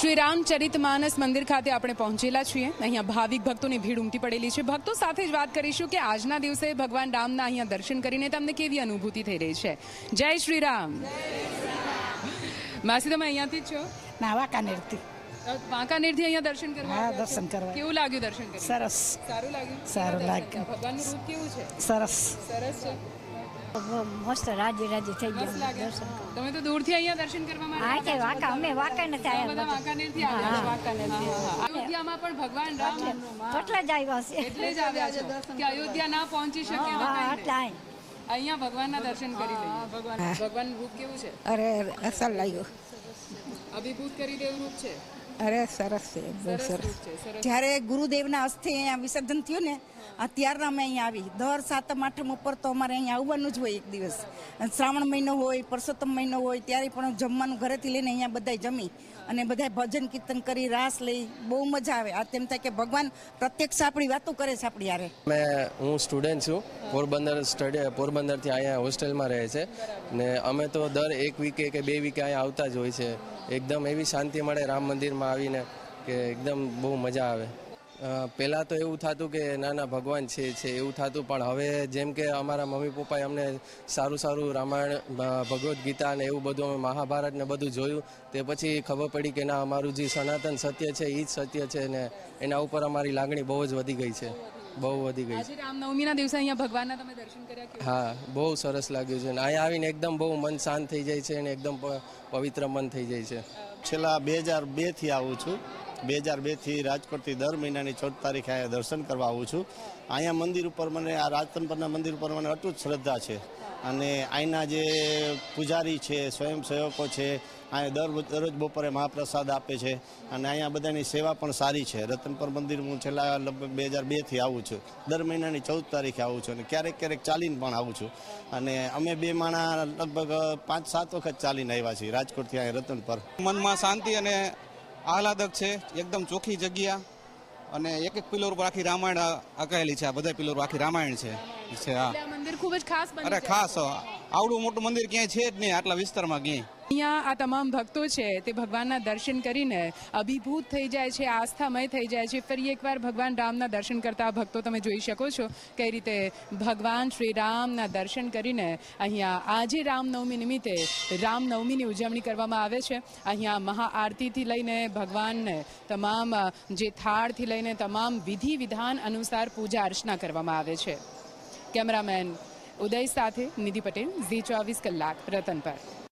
શ્રી રામચરિત માનસ મંદિર ખાતે આપણે પહોંચેલા છીએ. અહીંયા ભાવિક ભક્તોની ભીડ ઉમટી પડેલી છે. ભક્તો સાથે જ વાત કરીશું કે આજના દિવસે ભગવાન રામના અહીંયા દર્શન કરીને તમને કેવી અનુભૂતિ થઈ રહી છે. જય શ્રી રામ. માસી તમે અહીંયાથી જ છો? ના વાંકાનેરથી. વાંકાનેરથી અહીંયા દર્શન કરવા હા, દર્શન કરવા. કેવું લાગ્યું દર્શન સરસ. સારું લાગ્યું? સારું લાગ્યું. ભગવાનનું રૂપ કેવું છે? સરસ. સરસ છે. મસ્ત રાજી રાજી થઈ ગયું દર્શન તમે તો દૂરથી અહીંયા દર્શન કરવા માટે હા કે વાંકા અમે વાંકા નથી આવ્યા. વાંકાનેરથી આવ્યા હા. અયોધ્યામાં પણ ભગવાન રામ કેટલા જ આવ્યા છે. એટલે જ આવ્યા છે કે અયોધ્યા ના પહોંચી શકે હા એટલા. અહીંયા ભગવાનના દર્શન કરી લઈએ. ભગવાન. ભગવાન રૂપ કેવું છે? અરે અસલ લાગ્યો. અભિભૂત કરી દેવું રૂપ છે. અરે સરસ છે બહુ સરસ જ્યારે ગુરુદેવના અસ્થિ અહીંયા વિસર્જન થયું ને અત્યારના અમે અહીંયા આવી. દર સાતમ આઠમ ઉપર તો અમારે અહીંયા આવવાનું જ હોય એક દિવસ. શ્રાવણ મહિનો હોય પરસોત્તમ મહિનો હોય ત્યારે પણ જમવાનું ઘરેથી લઈને અહીંયા બધાય જમી. અને બધાય ભજન કીર્તન કરી રાસ લઈ, બહુ મજા આવે. આ તેમ થાય કે ભગવાન પ્રત્યક્ષ આપણી વાતો કરે છે આપણી યારે મેં, હું સ્ટુડન્ટ છું. પોરબંદર સ્ટડી, પોરબંદરથી અહીંયા હોસ્ટેલમાં રહે છે. ને અમે તો દર એક વીકે કે બે વીકે અહીંયા આવતા જ હોય છે. એકદમ એવી શાંતિ મળે રામ મંદિરમાં આવીને કે એકદમ બહુ મજા આવે. પહેલાં તો એવું થતું કે ના ના ભગવાન છે છે એવું થતું પણ હવે જેમ કે અમારા મમ્મી પપ્પાએ અમને સારું સારું રામાયણ ભગવદ્ ગીતા ને એવું બધું અમે મહાભારત ને બધું જોયું તે પછી ખબર પડી કે ના અમારું જે સનાતન સત્ય છે એ જ સત્ય છે ને એના ઉપર અમારી લાગણી બહુ જ વધી ગઈ છે. બહુ વધી ગઈ છે. રામનવમીના દિવસે અહીંયા ભગવાનના તમે દર્શન કર્યા હા બહુ સરસ લાગ્યું છે અને અહીંયા આવીને એકદમ બહુ મન શાંત થઈ જાય છે અને એકદમ પવિત્ર મન થઈ જાય છે. છેલ્લા બે હજાર બેથી આવું છું. બે હજાર બેથી રાજકોટથી દર મહિનાની ચૌદ તારીખે અહીંયા દર્શન કરવા આવું છું. અહીંયા મંદિર ઉપર મને, આ રાજતનપરના મંદિર ઉપર મને અટૂટ શ્રદ્ધા છે. અને અહીંના જે પૂજારી છે, સ્વયંસેવકો છે, અહીંયા દર દરરોજ બપોરે મહાપ્રસાદ આપે છે. અને અહીંયા બધાની સેવા પણ સારી છે. રતનપર મંદિર હું છેલ્લા લગભગ બે હજાર બેથી આવું છું. દર મહિનાની ચૌદ તારીખે આવું છું અને ક્યારેક ક્યારેક ચાલીને પણ આવું છું. અને અમે બે માણા લગભગ પાંચ સાત વખત ચાલીને આવ્યા છીએ રાજકોટથી અહીંયા રતનપર. મનમાં શાંતિ અને આહલાદક છે. એકદમ ચોખ્ખી જગ્યા અને એક એક પિલર ઉપર આખી રામાયણ અકાયેલી છે. આ બધા પિલર ઉપર આખી રામાયણ છે. છે હા. આ મંદિર ખૂબ જ ખાસ બની અરે ખાસ આવડું મોટું મંદિર ક્યાંય છે જ નહીં. આટલા વિસ્તારમાં ક્યાંય. અહીંયા આ તમામ ભક્તો છે તે ભગવાનના દર્શન કરીને અભિભૂત થઈ જાય છે, આસ્થામય થઈ જાય છે. ફરી એકવાર ભગવાન રામના દર્શન કરતા ભક્તો તમે જોઈ શકો છો કઈ રીતે ભગવાન શ્રી રામના દર્શન કરીને અહીંયા આજે રામનવમી નિમિત્તે રામનવમીની ઉજવણી કરવામાં આવે છે. અહીંયા મહાઆરતીથી લઈને ભગવાનને તમામ, જે થાળથી લઈને તમામ વિધિ વિધાન અનુસાર પૂજા અર્ચના કરવામાં આવે છે. કેમેરામેન ઉદય સાથે નિધિ પટેલ, ઝી ચોવીસ કલાક, રતન પર.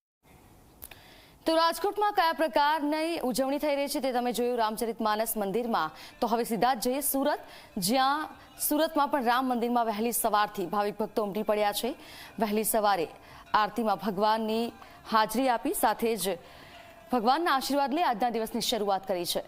તો રાજકોટમાં કયા પ્રકારની ઉજવણી થઈ રહી છે તે તમે જોયું રામચરિત માનસ મંદિરમાં. તો હવે સીધા જઈએ સુરત, જ્યાં સુરતમાં પણ રામ મંદિરમાં વહેલી સવારથી ભાવિક ભક્તો ઉમટી પડ્યા છે. વહેલી સવારે આરતીમાં ભગવાનની હાજરી આપી સાથે જ ભગવાનના આશીર્વાદ લઈ આજના દિવસની શરૂઆત કરી છે.